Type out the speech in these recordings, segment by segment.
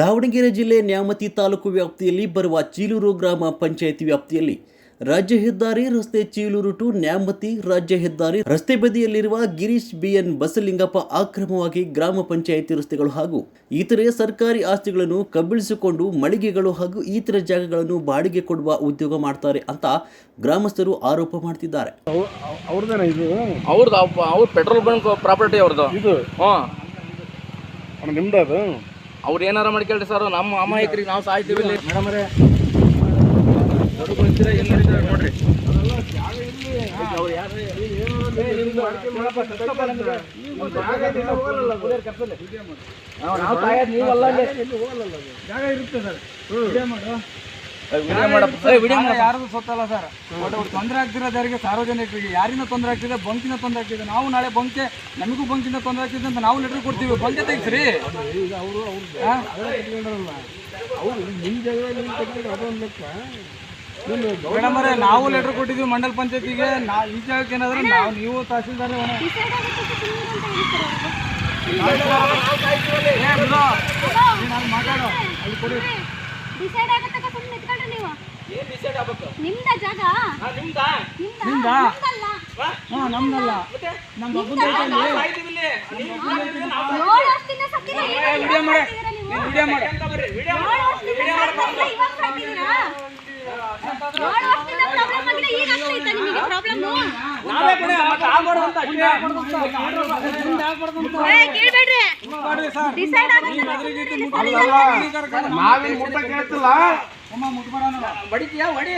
ದಾವಣಗೆರೆ ಜಿಲ್ಲೆ ನ್ಯಾಮತಿ ತಾಲೂಕು ವ್ಯಾಪ್ತಿಯಲ್ಲಿ ಬರುವ ಚೀಲೂರು ಗ್ರಾಮ ಪಂಚಾಯಿತಿ ವ್ಯಾಪ್ತಿಯಲ್ಲಿ ರಾಜ್ಯ ಹೆದ್ದಾರಿ ರಸ್ತೆ ಚೀಲೂರು ಟು ನ್ಯಾಮತಿ ರಾಜ್ಯ ಹೆದ್ದಾರಿ ರಸ್ತೆ ಬದಿಯಲ್ಲಿರುವ ಗಿರೀಶ್ ಬಿಎನ್ ಬಸಲಿಂಗಪ್ಪ ಆಕ್ರಮವಾಗಿ ಗ್ರಾಮ ಪಂಚಾಯಿತಿ ರಸ್ತೆಗಳು ಹಾಗೂ ಇತರೆ ಸರ್ಕಾರಿ ಆಸ್ತಿಗಳನ್ನು ಕಬ್ಬಿಳಿಸಿಕೊಂಡು ಮಳಿಗೆಗಳು ಹಾಗೂ ಇತರ ಜಾಗಗಳನ್ನು ಬಾಡಿಗೆ ಕೊಡುವ ಉದ್ಯೋಗ ಮಾಡ್ತಾರೆ ಅಂತ ಗ್ರಾಮಸ್ಥರು ಆರೋಪ ಮಾಡ್ತಿದ್ದಾರೆ. ಅವ್ರದ್ದು ಅವ್ರ ಪೆಟ್ರೋಲ್ ಬಂಕ್ ಪ್ರಾಪರ್ಟಿ ಅವ್ರದ್ದು ಇದು? ಹ್ಞೂ ಅಣ್ಣ ನಿಮ್ದು ಅದು? ಅವ್ರು ಏನಾರ ಮಾಡ್ಕೊಳ್ರಿ ಸರ್ ನಮ್ಮ ಅಮಾಯಕರಿಗೆ ನಾವು ಸಾಯ್ತೀವಿ ಇಲ್ಲಿ ಮೇಡಮ್ ಅವರೇ ನೋಡ್ರಿ. ಜಾಗ ಇರುತ್ತೆ ಸರ್ ಯಾರದು ಸೊತ್ತಲ್ಲ ಸರ್ ಬಟ್ ಅವ್ರು ತೊಂದರೆ ಆಗ್ತಿರೋದರಿಗೆ ಸಾರ್ವಜನಿಕರಿಗೆ ಯಾರಿಂದ ತೊಂದರೆ ಆಗ್ತಿದೆ ಬಂಕಿನ ತೊಂದರೆ ಆಗ್ತಿದೆ ನಾವು ನಾಳೆ ಬಂಕೆ ನಮಗೂ ಬಂಕಿನ ತೊಂದರೆ ಆಗ್ತಿದೆ ಅಂತ ನಾವು ಲೆಟರ್ ಕೊಡ್ತೀವಿ ಬಂಕೆ ತೆಗಿಸ್ರಿ. ಈಗ ಅವರು ಅವ್ರು ನಿಮ್ಮ ಜಾಗದಲ್ಲಿ ಅದೊಂದು ಲೆಕ್ಕ. ಮೇಡಮ್ ಅವರೇ ನಾವು ಲೆಟರ್ ಕೊಟ್ಟಿದ್ದೀವಿ ಮಂಡಲ್ ಪಂಚಾಯತಿಗೆ. ನಾ ಈ ಜಾಗಕ್ಕೆ ಏನಾದ್ರೂ ನಾವು ನೀವು ತಹಸೀಲ್ದಾರ್ ಮಾತಾಡೋ. ಅಲ್ಲಿ ಕೊಡಿ. ಡಿಸೈಡ್ ಆಗತ್ತಕ್ಕ ಸುಮ್ಮನೆ ನಿಂತ್ಕೊಂಡ್ರೆ ನೀವು ನಿಮ್ದ ಜಾಗ? ನಿಮ್ದ? ನಿಮ್ದಾ? ನಿಮ್ದಲ್ಲ? ಹಾಂ? ನಮ್ದಲ್ಲ. ನಮ್ಮ ನಿಮ್ದ ಜಾಗ. ಏಳು ವರ್ಷದಿಂದ ಸತ್ತಿರ ಏನ್ ವಿಡಿಯೋ ಮಾಡಿ. ಮಾಡ್ತಿದ್ದೀರಾ ನೀವು? ವಿಡಿಯೋ ಮಾಡಿ. ಏಳು ವರ್ಷದಿಂದ ಸತ್ತಿರ ಇವಾಗ ಸತ್ತಿದ್ದೀರಾ? ಏಳು ವರ್ಷದಿಂದ problem ಆಗಿದೆ, ಈಗ ಆಗ್ತೈತಾ ನಿಮಗೆ problem? ಏ, ಕೇಳ್ಬೇಡ್ರಿ. Decide ಆಗತ್ತೆ ನಾವೇನು ಮುಟ್ಟ ಕೇಳ್ತಿಲ್ಲ. ಬಡಿತೀಯಾ? ಹೊಡಿ.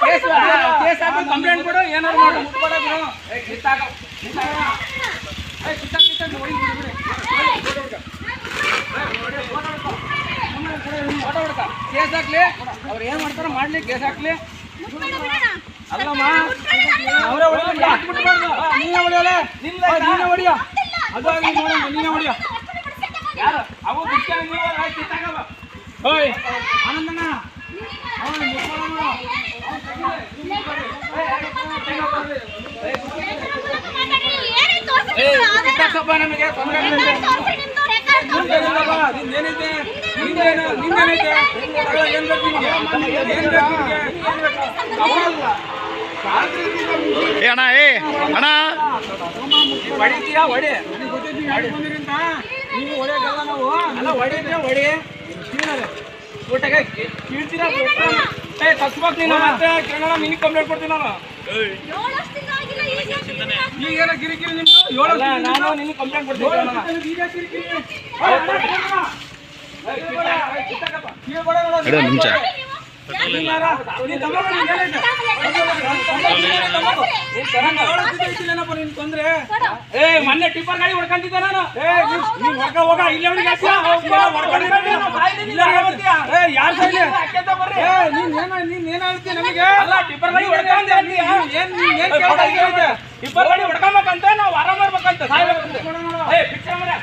ಕೇಸ್ ಹೊಡಿಬೇಕು? ಕೇಸ್ ಹಾಕಿ ಕಂಪ್ಲೇಂಟ್ ಕೊಡು ಏನಾದ್ರು ಮಾಡು ಮುಟ್ಬೇಡ ಬಿಡು. ಏ, ಕಿತ್ತಾಕ. ಕಿತ್ತಾಕ. ಏ, ಕಿತ್ತಾಕ, ಕಿತ್ತಾಕ, ಹೊಡಿ. ಫೋಟೋ ಹೊಡ್ಕ. ಕೇಸ್ ಹಾಕ್ಲಿ ಅವ್ರು ಏನ್ ಮಾಡ್ತಾರ ಮಾಡ್ಲಿ ಕೇಸ್ ಹಾಕ್ಲಿ. ಅಲ್ಲಮ್ಮ ಅವರೇ ಹೊಡಿಲ್ಲ ಮುಟ್ಬಾರ್ದು ನೀನೇ ಹೊಡಿಯಲ್ಲ ನಿಮ್ದ ನೀನೇ ಹೊಡಿಯೋ ಅದು ಆಗಲಿ ನೋಡೋಣ ನೀನೇ ಹೊಡಿಯೋ ಯಾರು ಅವು ನೀವು ನಮಗೆ ನಿಂದೇನೈತೆ ನಿಂದೇನು ನಿಂದೇನೈತೆ ಅಲ್ಲ, ಏನ್ ಬೇಕು ನಿಮ್ಗೆ ಏನ್ ಬೇಕು ನಿಮ್ಗೆ ಏ ಅಣ್ಣ ಏ ಅಣ್ಣ ಹೊಡಿತೀಯಾ ಹೊಡಿ ನನಗೆ ಗೊತ್ತಿದ್ದೀನಿ ಯಾಕೆ ಬಂದಿರಿ ಅಂತ ನೀವು ಹೊಡೆಯೋದಲ್ಲ ನಾವು ಅಲ್ಲ ಹೊಡಿದ್ರೆ ಹೊಡಿ ಊಟಕ್ಕೆ ಕೀಳ್ತೀರಾ ಏ ತಸ್ಬೇಕು ನೀನು ಮತ್ತೆ ಕನ್ನಡ ಮಿನಿ ಕಂಪ್ಲೇಂಟ್ ಕೊಡ್ತೀನಿ ನಾನು? ಈಗೆಲ್ಲ ಕಿರಿಕಿರಿ ನಿಮ್ದು ಏಳು ನಾನು ನಿನ್ನ ಕಂಪ್ಲೇಂಟ್ ಕೊಡ್ತೀನಿ ಕನ್ನಡ. ನಿಮಿಷ ತೊಂದ್ರೆ ಏ ಮೊನ್ನೆ ಟಿಪ್ಪರ್ ಗಾಡಿ ಹೊಡ್ಕೊಂತಿದ್ದೆ ನಾನು ನೀನ್ ಹೊರಗ ಹೋಗ ಇಲ್ಲೇ ಯಾರ್ ಸೈಲಿ? ಏ, ನೀನ್ ಏನ ನೀನ್ ಏನ್ ಹೇಳ್ತಿ ನಮಗೆ ಅಲ್ಲ ಟಿಪ್ಪರ್ ಗಾಡಿ ಏನ್ ನೀನ್ ಏನ್ ಕೇಳ್ತಾ ಟಿಪ್ಪರ್ ಗಾಡಿ ಹೊಡ್ಕೊಂಬೇಕಂತ ನಾವು ಆರಾಮ ಇರ್ಬೇಕಂತ ಸಾಯ್ಬೇಕಂತ ಏ ಪಿಕ್ಚರ್ ಮರೆ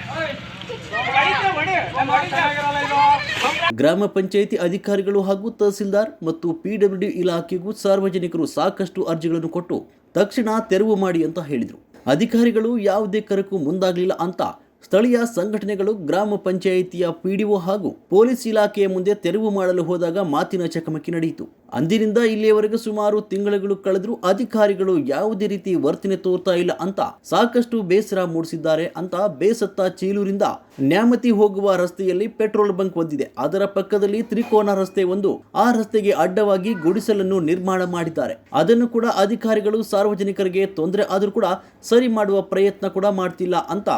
ಗ್ರಾಮ ಪಂಚಾಯಿತಿ ಅಧಿಕಾರಿಗಳು ಹಾಗೂ ತಹಸೀಲ್ದಾರ್ ಮತ್ತು ಪಿಡಬ್ಲ್ಯೂಡಿ ಇಲಾಖೆಗೂ ಸಾರ್ವಜನಿಕರು ಸಾಕಷ್ಟು ಅರ್ಜಿಗಳನ್ನು ಕೊಟ್ಟು ತಕ್ಷಣ ತೆರವು ಮಾಡಿ ಅಂತ ಹೇಳಿದರು. ಅಧಿಕಾರಿಗಳು ಯಾವುದೇ ಕರಕ್ಕೂ ಮುಂದಾಗಲಿಲ್ಲ ಅಂತ ಸ್ಥಳೀಯ ಸಂಘಟನೆಗಳು, ಗ್ರಾಮ ಪಂಚಾಯಿತಿಯ ಪಿಡಿಒ ಹಾಗೂ ಪೊಲೀಸ್ ಇಲಾಖೆಯ ಮುಂದೆ ತೆರವು ಮಾಡಲು ಹೋದಾಗ ಮಾತಿನ ಚಕಮಕಿ ನಡೆಯಿತು. ಅಂದಿನಿಂದ ಇಲ್ಲಿಯವರೆಗೆ ಸುಮಾರು ತಿಂಗಳುಗಳು ಕಳೆದರೂ ಅಧಿಕಾರಿಗಳು ಯಾವುದೇ ರೀತಿ ವರ್ತನೆ ತೋರ್ತಾ ಇಲ್ಲ ಅಂತ ಸಾಕಷ್ಟು ಬೇಸರ ಮೂಡಿಸಿದ್ದಾರೆ ಅಂತ ಬೇಸತ್ತ ಚೀಲೂರಿಂದ ನ್ಯಾಮತಿ ಹೋಗುವ ರಸ್ತೆಯಲ್ಲಿ ಪೆಟ್ರೋಲ್ ಬಂಕ್ ಹೊಂದಿದೆ ಅದರ ಪಕ್ಕದಲ್ಲಿ ತ್ರಿಕೋನ ರಸ್ತೆ ಒಂದು, ಆ ರಸ್ತೆಗೆ ಅಡ್ಡವಾಗಿ ಗುಡಿಸಲನ್ನು ನಿರ್ಮಾಣ ಮಾಡಿದ್ದಾರೆ. ಅದನ್ನು ಕೂಡ ಅಧಿಕಾರಿಗಳು ಸಾರ್ವಜನಿಕರಿಗೆ ತೊಂದರೆ ಆದರೂ ಕೂಡ ಸರಿ ಮಾಡುವ ಪ್ರಯತ್ನ ಕೂಡ ಮಾಡ್ತಿಲ್ಲ ಅಂತ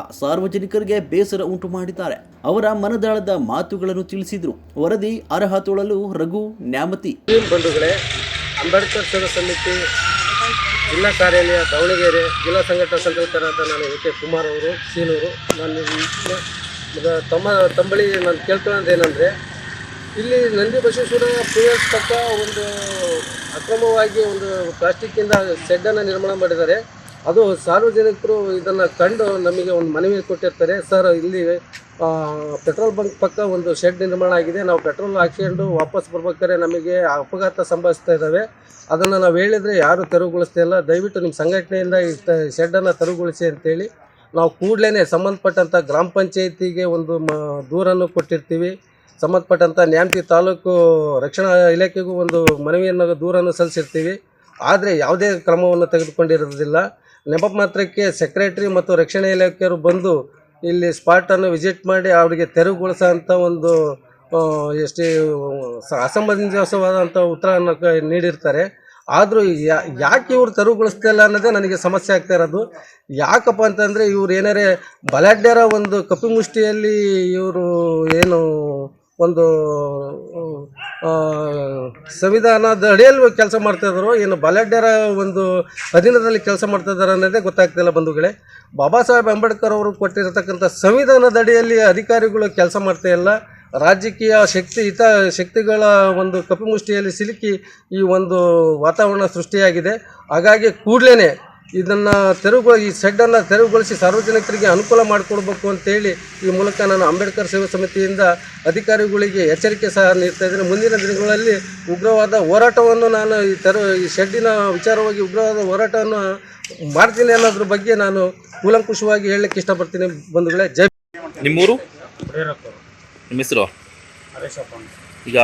ಸಾರ್ವಜನಿಕರಿಗೆ ಬೇಸರ ಉಂಟು ಮಾಡಿದ್ದಾರೆ. ಅವರ ಮನದಾಳದ ಮಾತುಗಳನ್ನು ತಿಳಿಸಿದರು. ವರದಿ ಅರ್ಹ ತೊಳಲು ರಘು ನ್ಯಾಮತಿ. ಬಂಧುಗಳೇ, ಅಂಬೇಡ್ಕರ್ ಸೇವಾ ಸಮಿತಿ ಜಿಲ್ಲಾ ಕಾರ್ಯಾಲಯ ದಾವಣಗೆರೆ ಜಿಲ್ಲಾ ಸಂಘಟನಾ ಸಂಘಟಕರಾದ ನಾನು ಎ ಕೆ. ಕುಮಾರ್ ಅವರು, ಸೀನೂರು. ನಾನು ತಮ್ಮ ತಂಬಳಿ ನಾನು ಕೇಳ್ಕೊಳ್ಳೋದೇನೆಂದರೆ ಇಲ್ಲಿ ನಂದಿ ಬಸವೇಶ್ವರ ಪ್ರಿಯರ್ಸ್ ಪಕ್ಕ ಒಂದು ಅಕ್ರಮವಾಗಿ ಒಂದು ಪ್ಲಾಸ್ಟಿಕ್ಕಿಂದ ಶೆಡ್ಡನ್ನು ನಿರ್ಮಾಣ ಮಾಡಿದ್ದಾರೆ. ಅದು ಸಾರ್ವಜನಿಕರು ಇದನ್ನು ಕಂಡು ನಮಗೆ ಒಂದು ಮನವಿ ಕೊಟ್ಟಿರ್ತಾರೆ, ಸರ್, ಇಲ್ಲಿ ಪೆಟ್ರೋಲ್ ಬಂಕ್ ಪಕ್ಕ ಒಂದು ಶೆಡ್ ನಿರ್ಮಾಣ ಆಗಿದೆ, ನಾವು ಪೆಟ್ರೋಲ್ ಹಾಕ್ಕೊಂಡು ವಾಪಸ್ ಬರ್ಬೇಕಾದ್ರೆ ನಮಗೆ ಅಪಘಾತ ಸಂಭವಿಸ್ತಾ ಇದ್ದಾವೆ. ಅದನ್ನು ನಾವು ಹೇಳಿದರೆ ಯಾರು ತೆರವುಗೊಳಿಸ್ತಾ ಇಲ್ಲ. ದಯವಿಟ್ಟು ನಿಮ್ಮ ಸಂಘಟನೆಯಿಂದ ಈ ಶೆಡ್ಡನ್ನು ತೆರವುಗೊಳಿಸಿ ಅಂತೇಳಿ, ನಾವು ಕೂಡಲೇ ಸಂಬಂಧಪಟ್ಟಂಥ ಗ್ರಾಮ ಪಂಚಾಯಿತಿಗೆ ಒಂದು ಮ, ದೂರನ್ನು ಕೊಟ್ಟಿರ್ತೀವಿ. ಸಂಬಂಧಪಟ್ಟಂಥ ನ್ಯಾಮತಿ ತಾಲೂಕು ರಕ್ಷಣಾ ಇಲಾಖೆಗೂ ಒಂದು ಮನವಿಯನ್ನು, ದೂರನ್ನು ಸಲ್ಲಿಸಿರ್ತೀವಿ. ಆದರೆ ಯಾವುದೇ ಕ್ರಮವನ್ನು ತೆಗೆದುಕೊಂಡಿರೋದಿಲ್ಲ ನೆಪ ಮಾತ್ರಕ್ಕೆ ಸೆಕ್ರೆಟರಿ ಮತ್ತು ರಕ್ಷಣಾ ಇಲಾಖೆಯವರು ಬಂದು ಇಲ್ಲಿ ಸ್ಪಾಟನ್ನು ವಿಸಿಟ್ ಮಾಡಿ ಅವರಿಗೆ ತೆರವುಗೊಳಿಸೋ ಅಂಥ ಒಂದು ಎಷ್ಟು ಅಸಮಂಜಸವಾದಂಥ ಉತ್ತರವನ್ನು ನೀಡಿರ್ತಾರೆ. ಆದರೂ ಯಾಕೆ ಇವರು ತೆರವುಗೊಳಿಸ್ತಿಲ್ಲ ಅನ್ನೋದೇ ನನಗೆ ಸಮಸ್ಯೆ ಆಗ್ತಾ ಇರೋದು. ಯಾಕಪ್ಪ ಅಂತಂದರೆ ಇವ್ರು ಏನಾರೇ ಬಲಾಢ್ಯರ ಒಂದು ಕಪಿಮುಷ್ಟಿಯಲ್ಲಿ ಇವರು ಏನು ಒಂದು ಸಂವಿಧಾನದ ಅಡಿಯಲ್ಲಿ ಕೆಲಸ ಮಾಡ್ತಾಯಿದ್ರು ಏನು ಬಾಲಾಢ್ಯರ ಒಂದು ಅಧೀನದಲ್ಲಿ ಕೆಲಸ ಮಾಡ್ತಾಯಿದ್ದಾರೆ ಅನ್ನೋದೇ ಗೊತ್ತಾಗ್ತಿಲ್ಲ ಬಂಧುಗಳೇ. ಬಾಬಾ ಸಾಹೇಬ್ ಅಂಬೇಡ್ಕರ್ ಅವರು ಕೊಟ್ಟಿರತಕ್ಕಂಥ ಸಂವಿಧಾನದ ಅಡಿಯಲ್ಲಿ ಅಧಿಕಾರಿಗಳು ಕೆಲಸ ಮಾಡ್ತಾ ಇಲ್ಲ. ರಾಜಕೀಯ ಶಕ್ತಿ, ಹಿತ, ಶಕ್ತಿಗಳ ಒಂದು ಕಪಿಮುಷ್ಟಿಯಲ್ಲಿ ಸಿಲುಕಿ ಈ ಒಂದು ವಾತಾವರಣ ಸೃಷ್ಟಿಯಾಗಿದೆ. ಹಾಗಾಗಿ ಕೂಡಲೇ ಇದನ್ನು ತೆರವುಗೊಳ ಈ ಶೆಡ್ಡನ್ನು ತೆರವುಗೊಳಿಸಿ ಸಾರ್ವಜನಿಕರಿಗೆ ಅನುಕೂಲ ಮಾಡಿಕೊಡ್ಬೇಕು ಅಂತೇಳಿ ಈ ಮೂಲಕ ನಾನು ಅಂಬೇಡ್ಕರ್ ಸೇವಾ ಸಮಿತಿಯಿಂದ ಅಧಿಕಾರಿಗಳಿಗೆ ಎಚ್ಚರಿಕೆ ಸಹ ನೀಡ್ತಾ ಇದ್ದೇನೆ. ಮುಂದಿನ ದಿನಗಳಲ್ಲಿ ಉಗ್ರವಾದ ಹೋರಾಟವನ್ನು ನಾನು ಈ ತೆರ ಈ ಶೆಡ್ಡಿನ ವಿಚಾರವಾಗಿ ಉಗ್ರವಾದ ಹೋರಾಟವನ್ನು ಮಾಡ್ತೀನಿ ಅನ್ನೋದ್ರ ಬಗ್ಗೆ ನಾನು ಕೂಲಂಕುಷವಾಗಿ ಹೇಳಲಿಕ್ಕೆ ಇಷ್ಟಪಡ್ತೀನಿ. ಬಂಧುಗಳೇ ಜೈ ನಿಮ್ಮೂರು? ನಿಮ್ಮ ಹೆಸರು? ಈಗ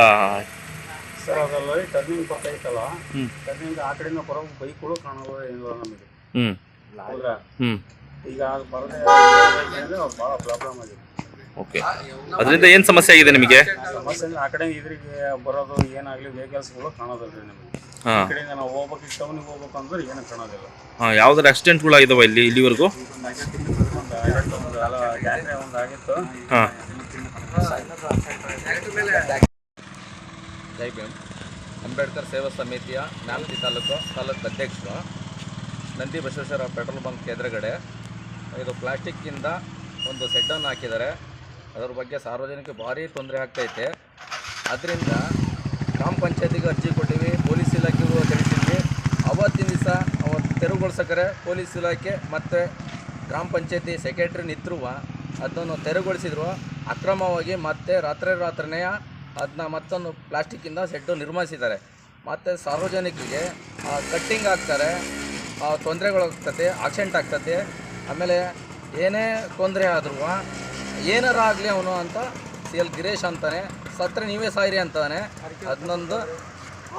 ಸರ್ ಅದರಲ್ಲಿ ಟರ್ನಿಂಗ್ ಬರ್ತೈತಲ್ಲ ಟರ್ನಿಂಗ್ ಆ ಕಡೆಯಿಂದ ಬರೋ ಬೈಕ್ಗಳು ಕಾಣೋದು ಏನಿಲ್ಲ ನಮಗೆ. ಹ್ಮ್. ಹೌದಾ ಹ್ಮ್. ಈಗ ಅದು ಬರದೇ ಅಂದರೆ ಭಾಳ ಪ್ರಾಬ್ಲಮ್ ಆಗಿದೆ. ಓಕೆ ಅದರಿಂದ ಏನು ಸಮಸ್ಯೆ ಆಗಿದೆ ನಿಮಗೆ? ಸಮಸ್ಯೆ ಅಂದ್ರೆ ಆ ಕಡೆ ಇದ್ರಿಗೆ ಬರೋದು ಏನಾಗಲಿ ವೆಹಿಕಲ್ಸ್ಗಳು ಕಾಣೋದಿಲ್ಲ ರೀ ನಮಗೆ. ಈ ಹಾಂ ಕಡೆಯಿಂದ ನಾವು ಹೋಗ್ಬೇಕು ಟೌನಿಗೆ ಹೋಗ್ಬೇಕು ಅಂದ್ರೆ ಏನು ಕಾಣೋದಿಲ್ಲ. ಹಾಂ ಯಾವ್ದಾರು ಆಕ್ಸಿಡೆಂಟ್ಗಳು ಆಗಿದಾವ ಇಲ್ಲಿ ಇಲ್ಲಿವರೆಗೂ? ಒಂದು ಐವತ್ತು ಒಂದು ಅಲ್ಲ ಜಾತ್ರೆ ಒಂದು ಆಗಿತ್ತು. ಹಾಂ. ಜೈ ಭೀಮ್. ಅಂಬೇಡ್ಕರ್ ಸೇವಾ ಸಮಿತಿಯ ನಾಲ್ಕು ತಾಲೂಕು ತಾಲೂಕು ಅಧ್ಯಕ್ಷರು. ನಂದಿ ಬಸವೇಶ್ವರ ಪೆಟ್ರೋಲ್ ಬಂಕ್ ಎದುರುಗಡೆ ಇದು ಪ್ಲಾಸ್ಟಿಕ್ಕಿಂದ ಒಂದು ಸೆಡ್ಡನ್ನು ಹಾಕಿದ್ದಾರೆ. ಅದರ ಬಗ್ಗೆ ಸಾರ್ವಜನಿಕ ಭಾರಿ ತೊಂದರೆ ಆಗ್ತೈತೆ ಅದರಿಂದ ಗ್ರಾಮ ಪಂಚಾಯತಿಗೆ ಅರ್ಜಿ ಕೊಟ್ಟಿವಿ, ಪೊಲೀಸ್ ಇಲಾಖೆಗೂ ತಿಳಿಸಿದ್ವಿ. ಅವತ್ತಿನ ದಿವಸ ಅವತ್ತು ತೆರವುಗೊಳಿಸಕರೆ ಪೊಲೀಸ್ ಇಲಾಖೆ ಮತ್ತು ಗ್ರಾಮ ಪಂಚಾಯತಿ ಸೆಕ್ರೆಟ್ರಿ ನಿತ್ರುವ ಅದನ್ನು ತೆರವುಗೊಳಿಸಿದ್ರು. ಅಕ್ರಮವಾಗಿ ಮತ್ತೆ ರಾತ್ರಿ ರಾತ್ರಿನೇ ಅದನ್ನ ಮತ್ತೊಂದು ಪ್ಲಾಸ್ಟಿಕ್ಕಿಂದ ಸೆಡ್ಡು ನಿರ್ಮಿಸಿದ್ದಾರೆ. ಮತ್ತು ಸಾರ್ವಜನಿಕರಿಗೆ ಕಟ್ಟಿಂಗ್ ಆಗ್ತಾರೆ ತೊಂದರೆಗಳಾಗ್ತದೆ ಆಕ್ಸಿಡೆಂಟ್ ಆಗ್ತದೆ ಆಮೇಲೆ ಏನೇ ತೊಂದರೆ ಆದ್ರೂ ಏನಾರ ಆಗಲಿ ಅವನು ಅಂತ ಸಿ ಎಲ್ ಗಿರೀಶ್ ಅಂತಾನೆ, ಸತ್ರ ನೀವೇ ಸಾಯಿರಿ ಅಂತಾನೆ ಅದನ್ನೊಂದು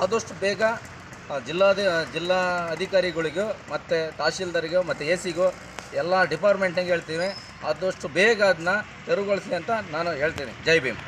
ಆದಷ್ಟು ಬೇಗ ಜಿಲ್ಲಾಧಿ ಜಿಲ್ಲಾ ಅಧಿಕಾರಿಗಳಿಗೂ ಮತ್ತು ತಹಶೀಲ್ದಾರಿಗೂ ಮತ್ತು ಎ ಸಿಗೂ ಎಲ್ಲ ಡಿಪಾರ್ಟ್ಮೆಂಟ್ನಾಗೆ ಹೇಳ್ತೀವಿ, ಆದಷ್ಟು ಬೇಗ ಅದನ್ನ ತೆರವುಗೊಳಿಸಿ ಅಂತ ನಾನು ಹೇಳ್ತೀನಿ. ಜೈ ಭೀಮ್.